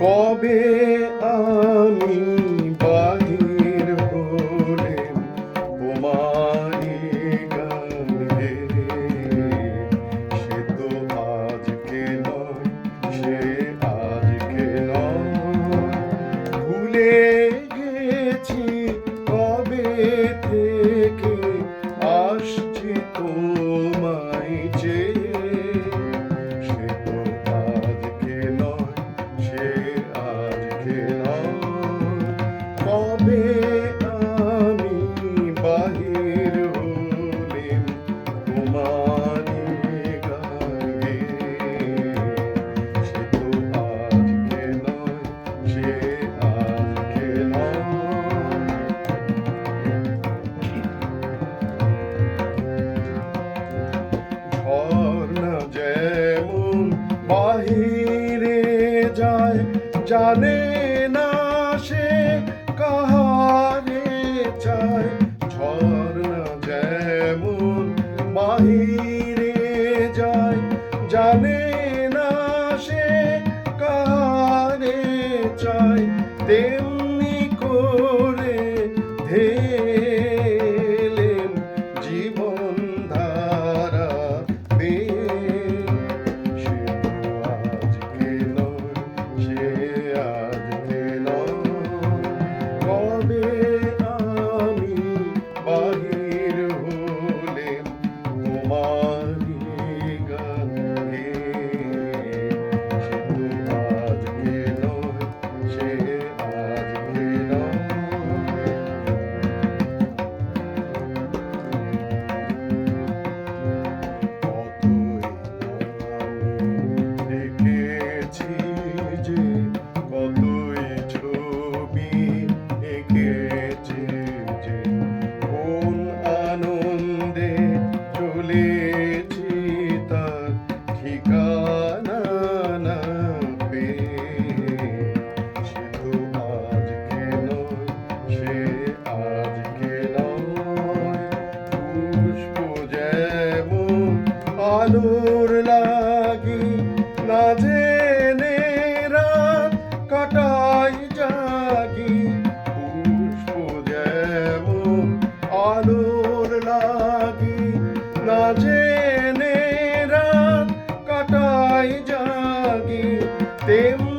কবে আমি জানে না সে কাহারে চায়। ঝর্ণা যেমন বাহিরে যায়, জানে না সে কাহারে চায়। দেব more আলোর লাগি না জেনে রাত কাটাই জাগি। পুষ্প যেমন আলোর লাগি না জেনে রাত কাটাই জাগি। তেমন